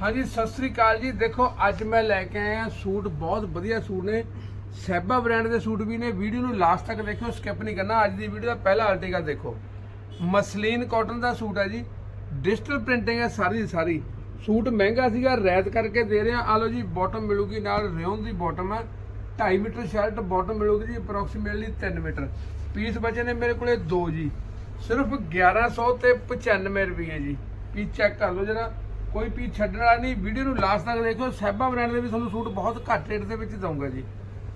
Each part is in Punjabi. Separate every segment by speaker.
Speaker 1: ਹਾਂਜੀ, ਸਤਿ ਸ੍ਰੀ ਅਕਾਲ ਜੀ। ਦੇਖੋ, ਅੱਜ ਮੈਂ ਲੈ ਕੇ ਆਇਆ ਸੂਟ, ਬਹੁਤ ਵਧੀਆ ਸੂਟ ਨੇ। ਸੈਬਾ ਬ੍ਰਾਂਡ ਦੇ ਸੂਟ ਵੀ ਨੇ। ਵੀਡੀਓ ਨੂੰ ਲਾਸਟ ਤੱਕ ਦੇਖਿਓ ਸਕਿਪ ਨਹੀਂ ਕਰਨਾ। ਅੱਜ ਦੀ ਵੀਡੀਓ ਦਾ ਪਹਿਲਾ ਆਰਟੀਕਲ ਦੇਖੋ। ਮਸਲੀਨ ਕਾਟਨ ਦਾ ਸੂਟ ਹੈ ਜੀ। ਡਿਜੀਟਲ ਪ੍ਰਿੰਟਿੰਗ ਹੈ ਸਾਰੀ ਦੀ ਸਾਰੀ। ਸੂਟ ਮਹਿੰਗਾ ਸੀਗਾ, ਰੈਤ ਕਰਕੇ ਦੇ ਰਹੇ। ਆ ਆ ਲਓ ਜੀ ਬਾਟਮ ਮਿਲੂਗੀ ਨਾਲ ਰਿਓਨ ਦੀ ਬਾਟਮ ਹੈ 2.5 ਮੀਟਰ ਸ਼ਰਟ ਬਾਟਮ ਮਿਲੂਗੀ ਜੀ ਅਪਰੋਕਸੀਮੇਟਲੀ 3 ਮੀਟਰ। ਪੀਸ ਬਚੇ ਨੇ ਮੇਰੇ ਕੋਲੇ ਦੋ ਜੀ। ਸਿਰਫ 1100 ਤੇ 95 ਰੁਪਏ ਜੀ। ਪੀਸ ਚੈੱਕ ਕਰ ਲਓ ਜਰਾ। ਕੋਈ ਪੀਸ ਛੱਡਣ ਵਾਲਾ ਨਹੀਂ, ਵੀਡੀਓ ਨੂੰ ਲਾਸਟ ਤੱਕ ਦੇਖਿਓ ਸੈਬਾ ਬ੍ਰਾਂਡ ਦੇ ਵੀ ਤੁਹਾਨੂੰ ਸੂਟ ਬਹੁਤ ਘੱਟ ਰੇਟ ਦੇ ਵਿੱਚ ਦਊਂਗਾ ਜੀ।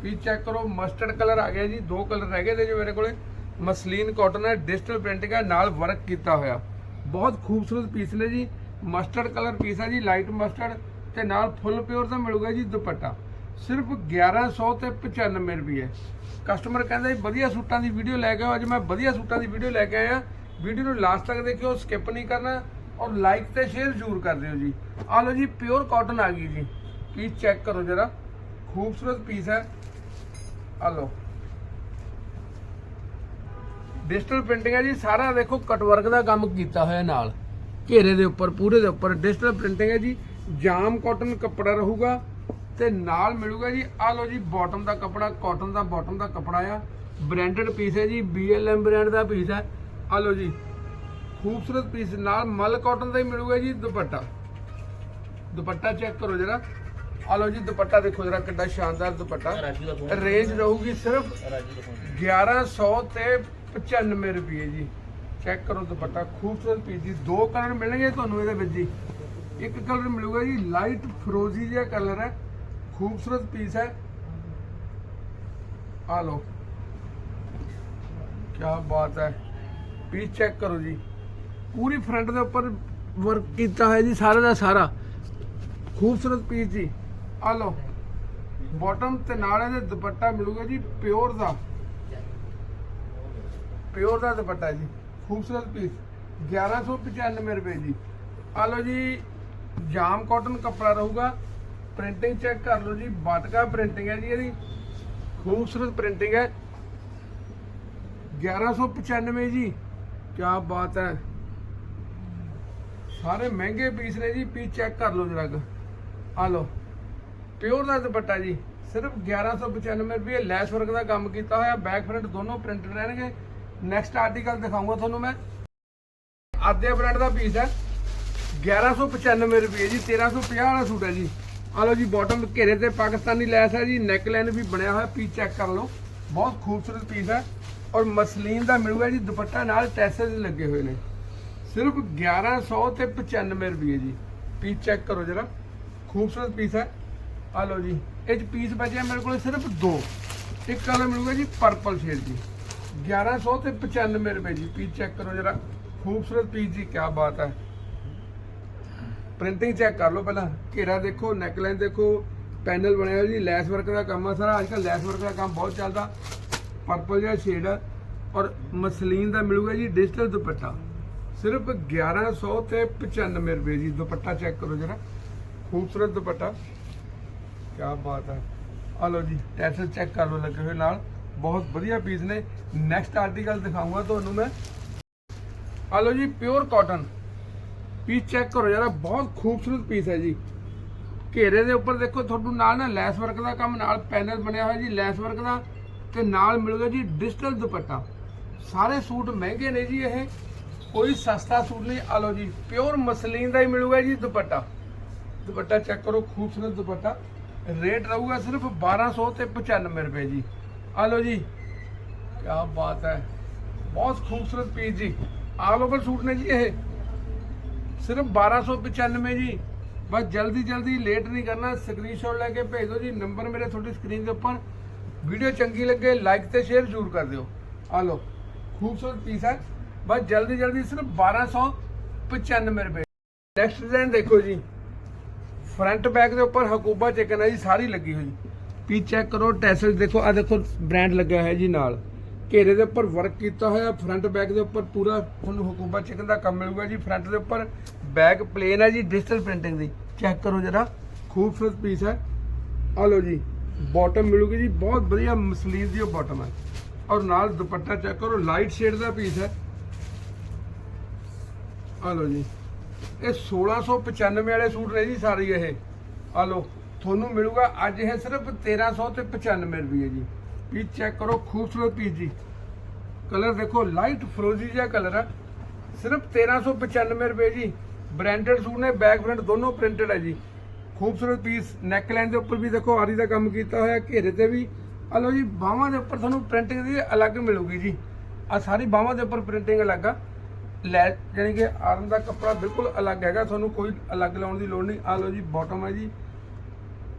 Speaker 1: ਪੀਸ ਚੈੱਕ ਕਰੋ ਮਸਟਰਡ ਕਲਰ ਆ ਗਿਆ ਜੀ, ਦੋ ਕਲਰ ਰਹਿ ਗਏ ਨੇ ਜੋ ਮੇਰੇ ਕੋਲੇ। ਮਸਲੀਨ ਕਾਟਨ ਹੈ ਡਿਜੀਟਲ ਪ੍ਰਿੰਟਿੰਗ ਹੈ, ਨਾਲ ਵਰਕ ਕੀਤਾ ਹੋਇਆ। ਬਹੁਤ ਖੂਬਸੂਰਤ ਪੀਸ ਨੇ ਜੀ ਮਸਟਰਡ ਕਲਰ ਪੀਸ ਹੈ ਜੀ ਲਾਈਟ ਮਸਟਰਡ ਤੇ ਨਾਲ ਫੁੱਲ ਪਿਓਰ ਦਾ ਮਿਲੂਗਾ ਜੀ ਦੁਪੱਟਾ। ਸਿਰਫ 1100 ਤੇ 95 ਰੁਪਏ। ਕਸਟਮਰ ਕਹਿੰਦਾ ਜੀ, ਵਧੀਆ ਸੂਟਾਂ ਦੀ ਵੀਡੀਓ ਲੈ ਕੇ ਆਓ, ਅੱਜ ਮੈਂ ਵਧੀਆ ਸੂਟਾਂ ਦੀ ਵੀਡੀਓ ਲੈ ਕੇ ਆਇਆ। ਵੀਡੀਓ ਨੂੰ ਲਾਸਟ ਤੱਕ ਦੇਖਿਓ ਸਕਿਪ ਨਹੀਂ ਕਰਨਾ। ਔਰ ਲਾਈਕ ਤੇ ਸ਼ੇਅਰ ਜ਼ਰੂਰ ਕਰ ਦਿਓ ਜੀ। ਆ ਲਓ ਜੀ ਪਿਓਰ ਕਾਟਨ ਆ ਗਈ ਜੀ। ਪਲੀਜ਼ ਚੈੱਕ ਕਰੋ ਜਰਾ। ਖੂਬਸੂਰਤ ਪੀਸ ਹੈ। ਆ ਲਓ। ਡਿਜੀਟਲ ਪ੍ਰਿੰਟਿੰਗ ਹੈ ਜੀ। ਸਾਰਾ ਦੇਖੋ ਕਟਵਰਕ ਦਾ ਕੰਮ ਕੀਤਾ ਹੋਇਆ ਨਾਲ। ਘੇਰੇ ਦੇ ਉੱਪਰ, ਪੂਰੇ ਦੇ ਉੱਪਰ ਡਿਜੀਟਲ ਪ੍ਰਿੰਟਿੰਗ ਹੈ ਜੀ। ਜਾਮ ਕਾਟਨ ਕੱਪੜਾ ਰਹੂਗਾ ਤੇ ਨਾਲ ਮਿਲੂਗਾ ਜੀ। ਆ ਲਓ ਜੀ ਬਾਟਮ ਦਾ ਕੱਪੜਾ ਕਾਟਨ ਦਾ ਬਾਟਮ ਦਾ ਕੱਪੜਾ ਆ। ਬ੍ਰਾਂਡਡ ਪੀਸ ਹੈ ਜੀ। BLM ਬ੍ਰਾਂਡ ਦਾ ਪੀਸ ਹੈ। ਆ ਲਓ ਜੀ। ਖੂਬਸੂਰਤ ਪੀਸ ਨਾਲ ਮਲ ਕਾਟਨ ਦਾ ਹੀ ਮਿਲੂਗਾ ਜੀ ਦੁਪੱਟਾ। ਦੁਪੱਟਾ ਚੈੱਕ ਕਰੋ ਜਰਾ। ਆ ਲਓ ਜੀ ਦੁਪੱਟਾ ਦੇਖੋ ਜਰਾ ਕਿੰਨਾ ਸ਼ਾਨਦਾਰ ਦੁਪੱਟਾ।
Speaker 2: ਰਾਜੂ
Speaker 1: ਰਹੂਗੀ ਸਿਰਫ
Speaker 2: ਰਾਜੂ ਦਾ ਫੋਨ
Speaker 1: 1100 ਤੇ 95 ਰੁਪਏ ਜੀ। ਚੈੱਕ ਕਰੋ ਦੁਪੱਟਾ ਖੂਬਸੂਰਤ ਪੀਸ ਜੀ। ਦੋ ਕਲਰ ਮਿਲਣਗੇ ਤੁਹਾਨੂੰ ਇਹਦੇ ਵਿੱਚ ਜੀ। ਇੱਕ ਕਲਰ ਮਿਲੂਗਾ ਜੀ ਲਾਈਟ ਫਰੋਜ਼ੀ ਜਿਹਾ ਕਲਰ ਹੈ। ਖੂਬਸੂਰਤ ਪੀਸ ਹੈ। ਆ ਲਓ। ਕੀ ਬਾਤ ਹੈ। ਪੀਸ ਚੈੱਕ ਕਰੋ ਜੀ। ਪੂਰੀ ਫਰੰਟ ਦੇ ਉੱਪਰ ਵਰਕ ਕੀਤਾ ਹੋਇਆ ਜੀ ਸਾਰਾ ਦਾ ਸਾਰਾ। ਖੂਬਸੂਰਤ ਪੀਸ ਜੀ। ਆ ਲਓ। ਬਾਟਮ ਤੇ ਨਾਲ ਇਹਦੇ ਦੁਪੱਟਾ ਮਿਲੂਗਾ ਜੀ ਪਿਓਰ ਦਾ। ਪਿਓਰ ਦਾ ਦੁਪੱਟਾ ਜੀ। ਖੂਬਸੂਰਤ ਪੀਸ 1195 ਰੁਪਏ ਜੀ। ਆ ਲਓ ਜੀ, ਜਾਮ ਕਾਟਨ ਕੱਪੜਾ ਰਹੂਗਾ। ਪ੍ਰਿੰਟਿੰਗ ਚੈੱਕ ਕਰ ਲਓ ਜੀ, ਬਾਟਕਾ ਪ੍ਰਿੰਟਿੰਗ ਹੈ ਜੀ ਇਹਦੀ। ਖੂਬਸੂਰਤ ਪ੍ਰਿੰਟਿੰਗ ਹੈ। 1195 ਜੀ। ਕੀ ਬਾਤ ਹੈ। ਸਾਰੇ ਮਹਿੰਗੇ ਪੀਸ ਨੇ ਜੀ, ਪੀਸ ਚੈੱਕ ਕਰ ਲਓ ਜਰਾ ਆ ਲਓ। ਪਿਓਰ ਦਾ ਦੁਪੱਟਾ ਜੀ, ਸਿਰਫ 1195 ਰੁਪਏ ਲੈਸ ਵਰਕ ਦਾ ਕੰਮ ਕੀਤਾ ਹੋਇਆ ਬੈਕ ਫਰੰਟ ਦੋਨੋਂ ਪ੍ਰਿੰਟਡ ਰਹਿਣਗੇ। ਨੈਕਸਟ ਆਰਟੀਕਲ ਦਿਖਾਊਂਗਾ ਤੁਹਾਨੂੰ ਮੈਂ। ਆਦੇ ਬ੍ਰਾਂਡ ਦਾ ਪੀਸ ਹੈ। 1195 ਰੁਪਏ ਜੀ 1350 ਵਾਲਾ ਸੂਟ ਹੈ ਜੀ। ਆ ਲਓ ਜੀ ਬਾਟਮ ਘੇਰੇ ਤੇ ਪਾਕਿਸਤਾਨੀ ਲੈਸ ਹੈ ਜੀ। ਨੈਕ ਲਾਈਨ ਵੀ ਬਣਿਆ ਹੋਇਆ, ਪੀਸ ਚੈੱਕ ਕਰ ਲਓ। ਬਹੁਤ ਖੂਬਸੂਰਤ ਪੀਸ ਹੈ। ਔਰ ਮਸਲੀਨ ਦਾ ਮਿਲੂਗਾ ਜੀ, ਦੁਪੱਟਾ ਨਾਲ ਟੈਸਲ ਲੱਗੇ ਹੋਏ ਨੇ। ਸਿਰਫ 1100 ਤੇ 95 ਰੁਪਏ ਜੀ। ਪੀਸ ਚੈੱਕ ਕਰੋ ਜਰਾ। ਖੂਬਸੂਰਤ ਪੀਸ ਹੈ। ਆ ਲਓ ਜੀ। ਇਹ ਚ ਪੀਸ ਬਚਿਆ ਮੇਰੇ ਕੋਲ ਸਿਰਫ ਦੋ। ਇੱਕ ਕਲਰ ਮਿਲੂਗਾ ਜੀ ਪਰਪਲ ਸ਼ੇਡ ਜੀ 1100 ਤੇ 95 ਰੁਪਏ ਜੀ। ਪੀਸ ਚੈੱਕ ਕਰੋ ਜਰਾ। ਖੂਬਸੂਰਤ ਪੀਸ ਜੀ ਕੀ ਬਾਤ ਹੈ। ਪ੍ਰਿੰਟਿੰਗ ਚੈੱਕ ਕਰ ਲਓ ਪਹਿਲਾਂ। ਘੇਰਾ ਦੇਖੋ ਨੈਕਲਾਈਨ ਦੇਖੋ। ਪੈਨਲ ਬਣਿਆ ਹੋਇਆ ਜੀ। ਲੈਸ ਵਰਕ ਦਾ ਕੰਮ ਆ ਸਾਰਾ। ਅੱਜਕੱਲ ਲੈਸ ਵਰਕ ਦਾ ਕੰਮ ਬਹੁਤ ਚੱਲਦਾ। ਪਰਪਲ ਜਿਹਾ ਸ਼ੇਡ ਹੈ ਔਰ ਮਸਲੀਨ ਦਾ ਮਿਲੂਗਾ ਜੀ ਡਿਜੀਟਲ ਦੁਪੱਟਾ। ਸਿਰਫ 1100 ਤੇ 95 ਰੁਪਏ ਜੀ ਦੁਪੱਟਾ ਚੈੱਕ ਕਰੋ ਜਰਾ। ਖੂਬਸੂਰਤ ਦੁਪੱਟਾ। ਕੀ ਬਾਤ ਹੈ। ਆ ਲਓ ਜੀ ਟੈਸਲ ਚੈੱਕ ਕਰ ਲਓ ਲੱਗੇ ਹੋਏ ਨਾਲ। ਬਹੁਤ ਵਧੀਆ ਪੀਸ ਨੇ। ਨੈਕਸਟ ਆਰਟੀਕਲ ਦਿਖਾਊਂਗਾ ਤੁਹਾਨੂੰ ਮੈਂ। ਆ ਲਓ ਜੀ ਪਿਓਰ ਕਾਟਨ ਪੀਸ ਚੈੱਕ ਕਰੋ ਯਾਰ ਬਹੁਤ ਖੂਬਸੂਰਤ ਪੀਸ ਹੈ ਜੀ। ਘੇਰੇ ਦੇ ਉੱਪਰ ਦੇਖੋ, ਤੁਹਾਨੂੰ ਨਾਲ ਨਾ ਲੈਸ ਵਰਕ ਦਾ ਕੰਮ, ਨਾਲ ਪੈਨਲ ਬਣਿਆ ਹੋਇਆ ਜੀ, ਲੈਸ ਵਰਕ ਦਾ। ਤੇ ਨਾਲ ਮਿਲੂਗਾ ਜੀ ਡਿਜੀਟਲ ਦੁਪੱਟਾ। ਸਾਰੇ ਸੂਟ ਮਹਿੰਗੇ ਨੇ ਜੀ ਇਹ। ਕੋਈ ਸਸਤਾ ਸੂਟ ਨਹੀਂ। ਆ ਲਓ ਜੀ ਪਿਓਰ ਮਸਲੀਨ ਦਾ ਹੀ ਮਿਲੂਗਾ ਜੀ ਦੁਪੱਟਾ। ਦੁਪੱਟਾ ਚੈੱਕ ਕਰੋ, ਖੂਬਸੂਰਤ ਦੁਪੱਟਾ। ਰੇਟ ਰਹੂਗਾ ਸਿਰਫ 1200 ਤੇ 95 ਰੁਪਏ ਜੀ। ਆ ਲਓ ਜੀ ਕੀ ਬਾਤ ਹੈ। ਬਹੁਤ ਖੂਬਸੂਰਤ ਪੀਸ ਜੀ। ਆਲ ਓਵਰ ਸੂਟ ਨੇ ਜੀ ਇਹ। ਸਿਰਫ 1295 ਜੀ। ਬਸ ਜਲਦੀ ਜਲਦੀ ਲੇਟ ਨਹੀਂ ਕਰਨਾ। ਸਕਰੀਨਸ਼ਾਟ ਲੈ ਕੇ ਭੇਜ ਦਿਓ ਜੀ। ਨੰਬਰ ਮੇਰੇ ਤੁਹਾਡੀ ਸਕਰੀਨ ਦੇ ਉੱਪਰ। ਵੀਡੀਓ ਚੰਗੀ ਲੱਗੇ ਲਾਈਕ ਤੇ ਸ਼ੇਅਰ ਜ਼ਰੂਰ ਕਰ ਦਿਓ। ਆ ਲਓ, ਖੂਬਸੂਰਤ ਪੀਸ ਹੈ। ਬਸ ਜਲਦੀ ਜਲਦੀ ਸਿਰਫ 1295 ਰੁਪਏ। ਨੈਕਸਟ ਡਿਜ਼ਾਈਨ ਦੇਖੋ ਜੀ। ਫਰੰਟ ਬੈਕ ਦੇ ਉੱਪਰ ਹਕੂਬਾ ਚਿਕਨ ਹੈ ਜੀ, ਸਾਰੀ ਲੱਗੀ ਹੋਈ। ਵੀ ਚੈੱਕ ਕਰੋ, ਟੈਸਲ ਦੇਖੋ ਆ ਦੇਖੋ ਬ੍ਰਾਂਡ ਲੱਗਿਆ ਹੋਇਆ ਜੀ ਨਾਲ। ਘੇਰੇ ਦੇ ਉੱਪਰ ਵਰਕ ਕੀਤਾ ਹੋਇਆ ਫਰੰਟ ਬੈਕ ਦੇ ਉੱਪਰ ਪੂਰਾ ਤੁਹਾਨੂੰ ਹਕੂਬਾ ਚਿਕਨ ਦਾ ਕੰਮ ਮਿਲੂਗਾ ਜੀ। ਫਰੰਟ ਦੇ ਉੱਪਰ ਬੈਕ ਪਲੇਨ ਹੈ ਜੀ ਡਿਜੀਟਲ ਪ੍ਰਿੰਟਿੰਗ ਦੀ। ਚੈੱਕ ਕਰੋ ਜਰਾ, ਖੂਬਸੂਰਤ ਪੀਸ ਹੈ ਆ ਲਓ ਜੀ ਬਾਟਮ ਮਿਲੂਗੀ ਜੀ, ਬਹੁਤ ਵਧੀਆ ਮਸਲੀਨ ਦੀ ਉਹ ਬਾਟਮ ਹੈ ਔਰ ਨਾਲ ਦੁਪੱਟਾ ਚੈੱਕ ਕਰੋ ਲਾਈਟ ਸ਼ੇਡ ਦਾ ਪੀਸ ਹੈ ਆ ਲਓ ਜੀ। ਇਹ 1695 ਵਾਲੇ ਸੂਟ ਨੇ ਜੀ ਸਾਰੇ ਇਹ। ਆ ਲਓ, ਤੁਹਾਨੂੰ ਮਿਲੂਗਾ, ਅੱਜ ਇਹ ਸਿਰਫ 1300 ਤੇ 95 ਰੁਪਏ ਜੀ। ਪੀਸ ਚੈੱਕ ਕਰੋ, ਖੂਬਸੂਰਤ ਪੀਸ ਜੀ। ਕਲਰ ਦੇਖੋ ਲਾਈਟ ਫਰੋਜ਼ੀ ਜਿਹਾ ਕਲਰ ਆ। ਸਿਰਫ 1395 ਰੁਪਏ ਜੀ। ਬ੍ਰਾਂਡਡ ਸੂਟ ਨੇ ਬੈਕ ਫਰੰਟ ਦੋਨੋਂ ਪ੍ਰਿੰਟਡ ਹੈ ਜੀ। ਖੂਬਸੂਰਤ ਪੀਸ ਨੈਕ ਲਾਈਨ ਦੇ ਉੱਪਰ ਵੀ ਦੇਖੋ, ਆਰੀ ਦਾ ਕੰਮ ਕੀਤਾ ਹੋਇਆ, ਘੇਰੇ ਤੇ ਵੀ। ਆ ਲਓ ਜੀ, ਬਾਹਾਂ ਦੇ ਉੱਪਰ ਤੁਹਾਨੂੰ ਪ੍ਰਿੰਟਿੰਗ ਦੀ ਅਲੱਗ ਮਿਲੂਗੀ ਜੀ। ਆ ਸਾਰੀ ਬਾਹਾਂ ਦੇ ਉੱਪਰ ਪ੍ਰਿੰਟਿੰਗ ਅਲੱਗ ਆ। ਲੈ ਜਾਣੀ ਕਿ ਆਰਮ ਦਾ ਕੱਪੜਾ ਬਿਲਕੁਲ ਅਲੱਗ ਹੈਗਾ, ਤੁਹਾਨੂੰ ਕੋਈ ਅਲੱਗ ਲਾਉਣ ਦੀ ਲੋੜ ਨਹੀਂ। ਆ ਲਓ ਜੀ ਬਾਟਮ ਹੈ ਜੀ,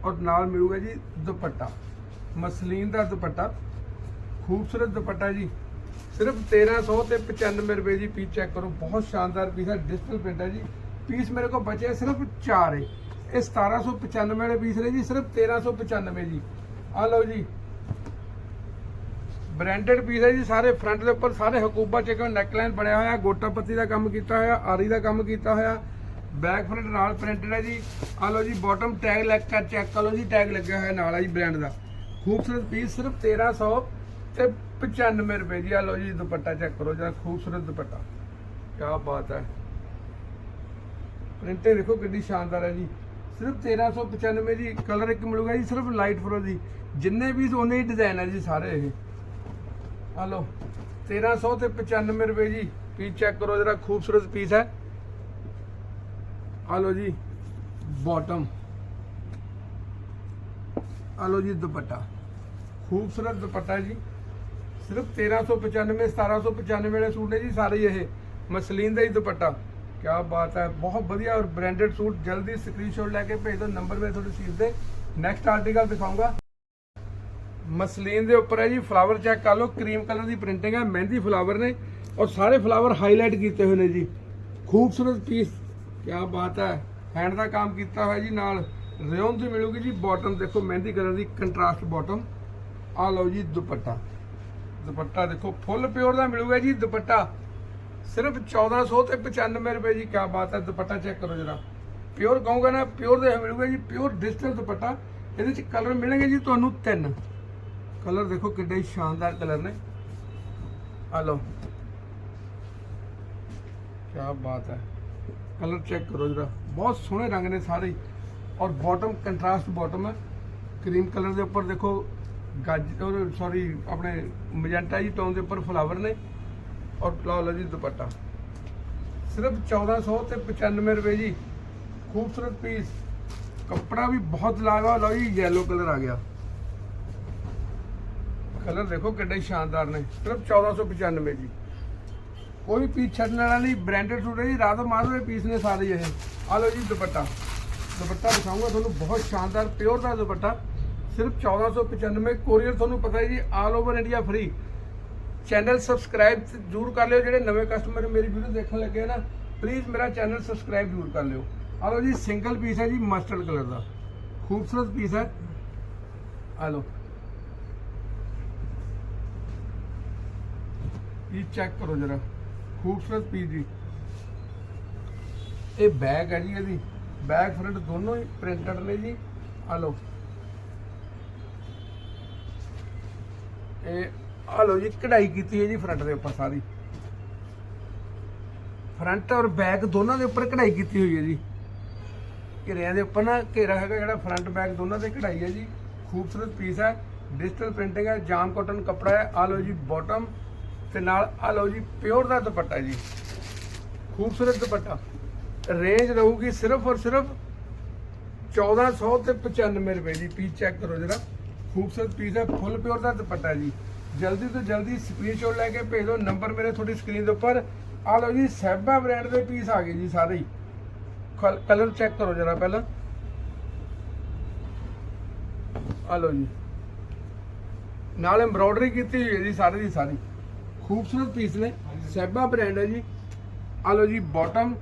Speaker 1: ਔਰ ਨਾਲ ਮਿਲੂਗਾ ਜੀ ਦੁਪੱਟਾ। ਮਸਲੀਨ ਦਾ ਦੁਪੱਟਾ, ਖੂਬਸੂਰਤ ਦੁਪੱਟਾ ਜੀ। ਸਿਰਫ 1300 ਤੇ 95 ਰੁਪਏ ਜੀ ਪੀਸ ਚੈੱਕ ਕਰੋ, ਬਹੁਤ ਸ਼ਾਨਦਾਰ ਪੀਸ ਹੈ ਡਿਜੀਟਲ ਪ੍ਰਿੰਟ ਹੈ ਜੀ। ਪੀਸ ਮੇਰੇ ਕੋਲ ਬਚੇ ਸਿਰਫ 4 ਹੈ ਇਹ 1795 ਵਾਲੇ ਪੀਸ ਨੇ ਜੀ, ਸਿਰਫ 1395 ਜੀ। ਆ ਲਓ ਜੀ ਬ੍ਰਾਂਡਡ ਪੀਸ ਹੈ ਜੀ, ਸਾਰੇ ਫਰੰਟ ਦੇ ਉੱਪਰ ਸਾਰੇ ਹਕੂਬਾ ਚੈੱਕ ਨੈਕਲਾਈਨ ਬਣਿਆ ਹੋਇਆ ਗੋਟਾ ਪੱਤੀ ਦਾ ਕੰਮ ਕੀਤਾ ਹੋਇਆ, ਆਰੀ ਦਾ ਕੰਮ ਕੀਤਾ ਹੋਇਆ। ਬੈਕ ਫਰੰਟ ਨਾਲ ਪ੍ਰਿੰਟਡ ਹੈ ਜੀ। ਆ ਲਓ ਜੀ ਬਾਟਮ ਟੈਗ ਲੱਗ ਕਰ ਚੈੱਕ ਕਰ ਲਓ ਜੀ ਟੈਗ ਲੱਗਿਆ ਹੋਇਆ ਨਾਲ ਹੈ ਜੀ ਬ੍ਰਾਂਡ ਦਾ। ਖੂਬਸੂਰਤ ਪੀਸ ਸਿਰਫ 1300 ਤੇ 95 ਰੁਪਏ ਜੀ। ਆ ਲਓ ਜੀ, ਦੁਪੱਟਾ ਚੈੱਕ ਕਰੋ ਜਰਾ ਖੂਬਸੂਰਤ ਦੁਪੱਟਾ। ਕੀ ਬਾਤ ਹੈ। ਪ੍ਰਿੰਟੇ ਦੇਖੋ ਕਿੰਨੀ ਸ਼ਾਨਦਾਰ ਹੈ ਜੀ। ਸਿਰਫ 1395 ਜੀ ਕਲਰ ਇੱਕ ਮਿਲੂਗਾ ਜੀ, ਸਿਰਫ ਲਾਈਟ ਫਰੋਜ਼ੀ ਜਿੰਨੇ ਵੀ ਉਹਨੇ ਹੀ ਡਿਜ਼ਾਈਨ ਹੈ ਜੀ ਸਾਰੇ ਇਹ। ਆ ਲਓ 1300 ਤੇ 95 ਰੁਪਏ ਜੀ। ਪੀਸ ਚੈੱਕ ਕਰੋ ਜਰਾ ਖੂਬਸੂਰਤ ਪੀਸ ਹੈ। ਆ ਲਓ ਜੀ ਬਾਟਮ ਆ ਲਓ ਜੀ, ਦੁਪੱਟਾ। ਖੂਬਸੂਰਤ ਦੁਪੱਟਾ ਜੀ। ਸਿਰਫ 1395 1795 ਵਾਲੇ ਸੂਟ ਨੇ ਜੀ, ਸਾਰੇ ਹੀ ਇਹ ਮਸਲੀਨ ਦਾ ਹੀ ਦੁਪੱਟਾ। ਕੀ ਬਾਤ ਹੈ, ਬਹੁਤ ਵਧੀਆ ਔਰ ਬ੍ਰਾਂਡਡ ਸੂਟ। ਜਲਦੀ ਸਕਰੀਨਸ਼ਾਟ ਲੈ ਕੇ ਭੇਜ ਦਿਓ ਨੰਬਰ ਮੇਰੇ ਤੁਹਾਡੇ ਸੀਟ ਦੇ ਨੈਕਸਟ ਆਰਟੀਕਲ ਦਿਖਾਉਂਗਾ ਮਸਲੀਨ ਦੇ ਉੱਪਰ ਹੈ ਜੀ ਫਲਾਵਰ ਚੈੱਕ ਕਰ ਲਓ ਕਰੀਮ ਕਲਰ ਦੀ ਪ੍ਰਿੰਟਿੰਗ ਹੈ, ਮਹਿੰਦੀ ਫਲਾਵਰ ਨੇ, ਔਰ ਸਾਰੇ ਫਲਾਵਰ ਹਾਈਲਾਈਟ ਕੀਤੇ ਹੋਏ ਨੇ ਜੀ। ਖੂਬਸੂਰਤ ਪੀਸ ਕੀ ਬਾਤ ਹੈ। ਹੈਂਡ ਦਾ ਕੰਮ ਕੀਤਾ ਹੋਇਆ ਜੀ, ਨਾਲ ਰਿਓਨ ਦੀ ਮਿਲੂਗੀ ਜੀ ਬਾਟਮ ਦੇਖੋ, ਮਹਿੰਦੀ ਕਲਰ ਦੀ ਕੰਟਰਾਸਟ ਬਾਟਮ ਆ ਲਓ ਜੀ, ਦੁਪੱਟਾ। ਦੁਪੱਟਾ ਦੇਖੋ ਫੁੱਲ ਪਿਓਰ ਦਾ ਮਿਲੂਗਾ ਜੀ, ਦੁਪੱਟਾ। ਸਿਰਫ 1400 ਤੇ 95 ਰੁਪਏ ਜੀ ਕੀ ਬਾਤ ਹੈ, ਦੁਪੱਟਾ ਚੈੱਕ ਕਰੋ ਜਰਾ। ਪਿਓਰ ਕਹੂੰਗਾ ਨਾ ਪਿਓਰ ਦੇ ਮਿਲੂਗਾ ਜੀ ਪਿਓਰ ਡਿਜੀਟਲ ਦੁਪੱਟਾ। ਇਹਦੇ ਚ ਕਲਰ ਮਿਲਣਗੇ ਜੀ ਤੁਹਾਨੂੰ ਤਿੰਨ। ਕਲਰ ਦੇਖੋ ਕਿੱਡੇ ਸ਼ਾਨਦਾਰ ਕਲਰ ਨੇ। ਆ ਲਓ। ਕੀ ਬਾਤ ਹੈ। ਕਲਰ ਚੈੱਕ ਕਰੋ ਜਰਾ। ਬਹੁਤ ਸੋਹਣੇ ਰੰਗ ਨੇ ਸਾਰੇ। ਹੀ। ਔਰ ਬਾਟਮ ਕੰਟਰਾਸਟ ਬਾਟਮ ਹੈ। ਕਰੀਮ ਕਲਰ ਦੇ ਉੱਪਰ ਦੇਖੋ ਗੱਜ ਔਰ ਸੌਰੀ ਆਪਣੇ ਮੈਜੈਂਟਾ ਜੀ ਟੋਨ ਦੇ ਉੱਪਰ ਫਲਾਵਰ ਨੇ। ਔਰ ਲਓ ਲਓ ਜੀ ਦੁਪੱਟਾ। ਸਿਰਫ 1400 ਤੇ 95 ਰੁਪਏ ਜੀ। ਖੂਬਸੂਰਤ ਪੀਸ ਕੱਪੜਾ ਵੀ ਬਹੁਤ ਲਾਗਾ। ਲਓ ਜੀ, yellow ਕਲਰ ਆ ਗਿਆ। ਕਲਰ ਦੇਖੋ ਕਿੰਨੇ ਸ਼ਾਨਦਾਰ ਨੇ, ਸਿਰਫ 1495 ਜੀ। ਕੋਈ ਪੀਸ ਛੱਡਣ ਵਾਲਾ ਨਹੀਂ ਬ੍ਰਾਂਡਡ ਸੂਟ ਹੈ ਜੀ ਰਾਧਾ ਮਾਧਵ ਦੇ ਪੀਸ ਨੇ ਸਾਰੇ ਇਹ। ਆ ਲਓ ਜੀ ਦੁਪੱਟਾ। ਦੁਪੱਟਾ ਦਿਖਾਉਂਗਾ ਤੁਹਾਨੂੰ, ਬਹੁਤ ਸ਼ਾਨਦਾਰ ਪਿਓਰ ਦਾ ਦੁਪੱਟਾ। ਸਿਰਫ 1495 ਕੋਰੀਅਰ ਤੁਹਾਨੂੰ ਪਤਾ ਹੈ ਜੀ all over India free channel subscribe ਜ਼ਰੂਰ ਕਰ ਲਿਓ, ਜਿਹੜੇ ਨਵੇਂ ਕਸਟਮਰ ਮੇਰੀ ਵੀਡੀਓ ਦੇਖਣ ਲੱਗੇ ਨਾ ਪਲੀਜ਼ ਮੇਰਾ ਚੈਨਲ ਸਬਸਕ੍ਰਾਈਬ ਜ਼ਰੂਰ ਕਰ ਲਿਓ। ਆ ਲਓ ਜੀ ਸਿੰਗਲ ਪੀਸ ਹੈ ਜੀ ਮਸਟਰਡ ਕਲਰ ਦਾ। ਖੂਬਸੂਰਤ ਪੀਸ ਹੈ। ਆ ਲਓ। ਇਹ ਚੈੱਕ ਕਰੋ ਜਰਾ। ਖੂਬਸੂਰਤ ਪੀਸ ਜੀ ਇਹ ਬੈਗ ਹੈ ਜੀ ਇਹਦੀ। ਬੈਕ ਫਰੰਟ ਦੋਨੋਂ ਹੀ ਪ੍ਰਿੰਟਡ ਨੇ ਜੀ। ਆ ਲਓ। ਇਹ ਆ ਲਓ ਜੀ, ਕਢਾਈ ਕੀਤੀ ਹੈ ਜੀ ਫਰੰਟ ਦੇ ਉੱਪਰ ਸਾਰੀ। ਫਰੰਟ ਔਰ ਬੈਕ ਦੋਨਾਂ ਦੇ ਉੱਪਰ ਕਢਾਈ ਕੀਤੀ ਹੋਈ ਹੈ ਜੀ। ਘੇਰਿਆਂ ਦੇ ਉੱਪਰ ਨਾ ਘੇਰਾ ਹੈਗਾ ਜਿਹੜਾ ਫਰੰਟ ਬੈਕ ਦੋਨਾਂ ਤੇ ਕਢਾਈ ਹੈ ਜੀ। ਖੂਬਸੂਰਤ ਪੀਸ ਹੈ। ਡਿਜੀਟਲ ਪ੍ਰਿੰਟਿੰਗ ਹੈ, ਜਾਮ ਕਾਟਨ ਕੱਪੜਾ ਹੈ। ਆ ਲਓ ਜੀ ਬਾਟਮ ਤੇ ਨਾਲ ਆ ਲਓ ਜੀ ਪਿਓਰ ਦਾ ਦੁਪੱਟਾ ਜੀ। ਖੂਬਸੂਰਤ ਦੁਪੱਟਾ। ਰੇਂਜ ਰਹੂਗੀ ਸਿਰਫ ਔਰ ਸਿਰਫ 1400 ਤੇ 95 ਰੁਪਏ ਦੀ। ਪੀਸ ਚੈੱਕ ਕਰੋ ਜਰਾ। ਖੂਬਸੂਰਤ ਪੀਸ ਹੈ ਫੁੱਲ ਪਿਓਰ ਦਾ ਦੁਪੱਟਾ ਜੀ। ਜਲਦੀ ਤੋਂ ਜਲਦੀ ਸਕਰੀਨਸ਼ਾਟ ਲੈ ਕੇ ਭੇਜ ਦਿਓ। ਨੰਬਰ ਮੇਰੇ ਤੁਹਾਡੀ ਸਕਰੀਨ ਦੇ ਉੱਪਰ। ਆ ਲਓ ਜੀ, ਸੈਬਾ ਬ੍ਰਾਂਡ ਦੇ ਪੀਸ ਆ ਗਏ ਜੀ ਸਾਰੇ ਹੀ। ਕਲਰ ਚੈੱਕ ਕਰੋ ਜਰਾ ਪਹਿਲਾਂ। ਆ ਲਓ ਜੀ। ਨਾਲ ਐਮਬ੍ਰੋਇਡਰੀ ਕੀਤੀ ਹੋਈ ਹੈ ਜੀ, ਸਾਰੇ ਦੀ ਸਾਰੀ। ਖੂਬਸੂਰਤ ਪੀਸ ਨੇ। ਸੈਬਾ ਬ੍ਰਾਂਡ ਹੈ ਜੀ। ਆ ਲਓ ਜੀ ਬਾਟਮ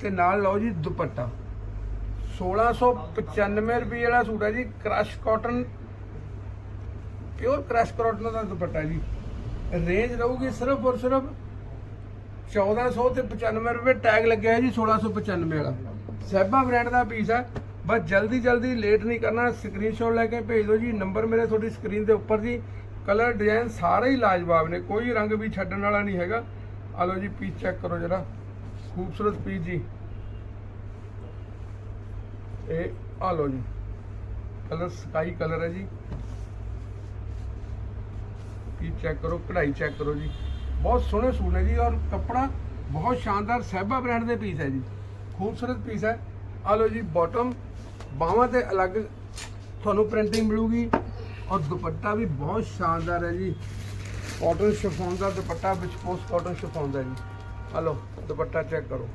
Speaker 1: ਤੇ ਨਾਲ ਲਓ ਜੀ, ਦੁਪੱਟਾ। 1695 ਰੁਪਏ ਵਾਲਾ ਸੂਟ ਹੈ ਜੀ crush cotton pure crush cotton ਦਾ ਦੁਪੱਟਾ ਜੀ। ਰੇਂਜ ਰਹੂਗੀ ਸਿਰਫ ਔਰ ਸਿਰਫ 1400 ਤੇ 95 ਰੁਪਏ ਟੈਗ ਲੱਗਿਆ ਹੈ ਜੀ 1695 ਵਾਲਾ। ਸੈਬਾ ਬ੍ਰਾਂਡ ਦਾ ਪੀਸ ਹੈ। ਬਸ ਜਲਦੀ ਜਲਦੀ ਲੇਟ ਨਹੀਂ ਕਰਨਾ। ਸਕਰੀਨਸ਼ਾਟ ਲੈ ਕੇ ਭੇਜ ਦਿਓ ਜੀ। ਨੰਬਰ ਮੇਰੇ ਤੁਹਾਡੀ ਸਕਰੀਨ ਦੇ ਉੱਪਰ ਜੀ। ਕਲਰ ਡਿਜ਼ਾਈਨ ਸਾਰੇ ਹੀ ਲਾਜਵਾਬ ਨੇ, ਕੋਈ ਰੰਗ ਵੀ ਛੱਡਣ ਵਾਲਾ ਨਹੀਂ ਹੈਗਾ। ਆ ਲਓ ਜੀ ਪੀਸ ਚੈੱਕ ਕਰੋ ਜਰਾ। ਖੂਬਸੂਰਤ ਪੀਸ ਜੀ। ਇਹ, ਆ ਲਓ ਜੀ। ਕਲਰ ਸਕਾਈ ਕਲਰ ਹੈ ਜੀ। ਪੀਸ ਚੈੱਕ ਕਰੋ, ਕਢਾਈ ਚੈੱਕ ਕਰੋ ਜੀ। ਬਹੁਤ ਸੋਹਣੇ ਸੂਟ ਨੇ ਜੀ, ਔਰ ਕੱਪੜਾ ਬਹੁਤ ਸ਼ਾਨਦਾਰ ਸਹਿਬਾ ਬ੍ਰਾਂਡ ਦੇ ਪੀਸ ਹੈ ਜੀ। ਖੂਬਸੂਰਤ ਪੀਸ ਹੈ। ਆ ਲਓ ਜੀ ਬਾਟਮ ਬਾਹਾਂ ਤੇ ਅਲੱਗ ਤੁਹਾਨੂੰ ਪ੍ਰਿੰਟਿੰਗ ਮਿਲੂਗੀ। ਔਰ ਦੁਪੱਟਾ ਵੀ ਬਹੁਤ ਸ਼ਾਨਦਾਰ ਹੈ ਜੀ। ਕਾਟਨ ਸ਼ਿਫੋਨ ਦਾ ਦੁਪੱਟਾ ਵਿੱਚ ਪੋਸਟ ਕਾਟਨ ਸ਼ਿਫੋਨ ਦਾ ਜੀ। ਆ ਲਓ ਦੁਪੱਟਾ ਚੈੱਕ ਕਰੋ।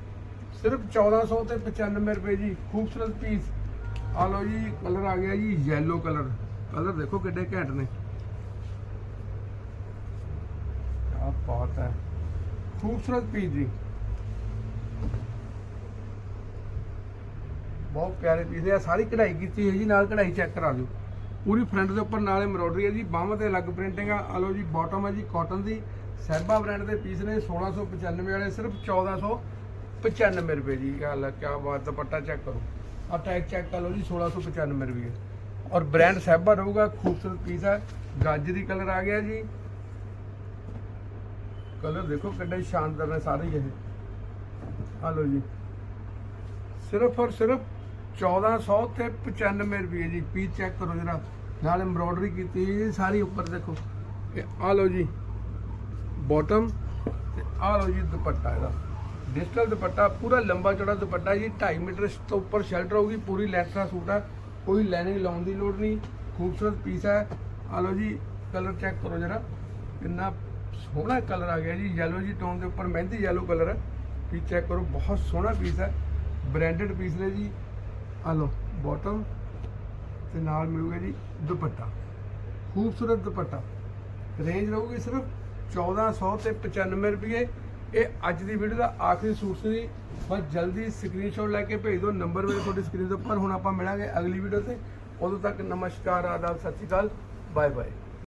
Speaker 1: ਸਿਰਫ 1400 ਤੇ 95 ਰੁਪਏ ਜੀ, ਖੂਬਸੂਰਤ ਪੀਸ। ਆ ਲਓ ਜੀ, ਕਲਰ ਆ ਗਿਆ ਜੀ, yellow ਕਲਰ। ਕਲਰ ਦੇਖੋ ਕਿੱਡੇ ਘੈਂਟ ਨੇ। ਆ ਬਾਤ ਹੈ। ਖੂਬਸੂਰਤ ਪੀਸ ਜੀ। ਬਹੁਤ ਪਿਆਰੇ ਪੀਸ ਨੇ। ਆਹ ਸਾਰੀ ਕਢਾਈ ਕੀਤੀ ਹੈ ਜੀ, ਨਾਲ ਕਢਾਈ ਚੈੱਕ ਕਰਾ ਦਿਓ। ਪੂਰੀ ਫਰੰਟ ਦੇ ਉੱਪਰ ਨਾਲ ਐਮਬ੍ਰੋਇਡਰੀ ਹੈ ਜੀ ਬਾਹਾਂ ਤੇ ਅਲੱਗ ਪ੍ਰਿੰਟਿੰਗ ਆ। ਆ ਜੀ ਬਾਟਮ ਹੈ ਜੀ ਕਾਟਨ ਦੀ। ਸੈਬਾ ਬ੍ਰਾਂਡ ਦੇ ਪੀਸ ਨੇ 1695 ਵਾਲੇ, ਸਿਰਫ 1495 ਰੁਪਏ ਜੀ ਕੀ ਕੀ ਬਾਤ, ਦੁਪੱਟਾ ਚੈੱਕ ਕਰੋ। ਆ ਟੈਗ ਚੈੱਕ ਕਰ ਲਓ ਜੀ 1695 ਰੁਪਏ। ਔਰ ਬ੍ਰਾਂਡ ਸੈਬਾ ਰਹੂਗਾ, ਖੂਬਸੂਰਤ ਪੀਸ ਹੈ ਗਾਜਰੀ ਕਲਰ ਆ ਗਿਆ ਜੀ। ਕਲਰ ਦੇਖੋ ਕਿੰਨੇ ਸ਼ਾਨਦਾਰ ਨੇ ਸਾਰੇ ਹੀ ਇਹ। ਆ ਲਓ ਜੀ। ਸਿਰਫ ਔਰ ਸਿਰਫ 1400 ਤੇ 95 ਰੁਪਏ ਜੀ ਪੀਸ ਚੈੱਕ ਕਰੋ ਜਰਾ। ਨਾਲ ਐਮਬ੍ਰੋਇਡਰੀ ਕੀਤੀ ਜੀ ਸਾਰੀ ਉੱਪਰ ਦੇਖੋ। ਇਹ ਆ ਲਓ ਜੀ ਬਾਟਮ ਤੇ ਆ ਲਓ ਜੀ ਦੁਪੱਟਾ ਇਹਦਾ। ਡਿਜੀਟਲ ਦੁਪੱਟਾ, ਪੂਰਾ ਲੰਬਾ ਚੌੜਾ ਦੁਪੱਟਾ ਜੀ 2.5 ਮੀਟਰ ਤੋਂ ਉੱਪਰ ਸ਼ਰਟ ਹੋਊਗੀ, ਪੂਰੀ ਲੈਂਥ ਦਾ ਸੂਟ ਹੈ, ਕੋਈ ਲਾਈਨਿੰਗ ਲਾਉਣ ਦੀ ਲੋੜ ਨਹੀਂ, ਖੂਬਸੂਰਤ ਪੀਸ ਹੈ। ਆ ਲਓ ਜੀ ਕਲਰ ਚੈੱਕ ਕਰੋ ਜਰਾ। ਕਿੰਨਾ ਸੋਹਣਾ ਕਲਰ ਆ ਗਿਆ ਜੀ, yellow ਜੀ ਟੋਨ ਦੇ ਉੱਪਰ ਮਹਿੰਦੀ yellow ਕਲਰ ਹੈ। ਪੀਸ ਚੈੱਕ ਕਰੋ, ਬਹੁਤ ਸੋਹਣਾ ਪੀਸ ਹੈ। ਬ੍ਰਾਂਡਡ ਪੀਸ ਨੇ ਜੀ ਆ ਲਓ ਬਾਟਮ ਤੇ ਨਾਲ ਮਿਲੂਗਾ ਜੀ ਦੁਪੱਟਾ। ਖੂਬਸੂਰਤ ਦੁਪੱਟਾ। ਰੇਂਜ ਰਹੂਗੀ ਸਿਰਫ 1400 ਤੇ 95 ਰੁਪਏ। ਇਹ ਅੱਜ ਦੀ ਵੀਡੀਓ ਦਾ ਆਖਰੀ ਸੂਟ ਸੀ ਬਸ ਜਲਦੀ ਸਕਰੀਨਸ਼ਾਟ ਲੈ ਕੇ ਭੇਜ ਦਿਓ। ਨੰਬਰ ਮੇਰੇ ਤੁਹਾਡੀ ਸਕਰੀਨ ਦੇ ਉੱਪਰ। ਹੁਣ ਆਪਾਂ ਮਿਲਾਂਗੇ ਅਗਲੀ ਵੀਡੀਓ ਤੇ। ਉਦੋਂ ਤੱਕ ਨਮਸਕਾਰ, ਆਦਾਬ, ਸਤਿ ਸ਼੍ਰੀ ਅਕਾਲ। Bye bye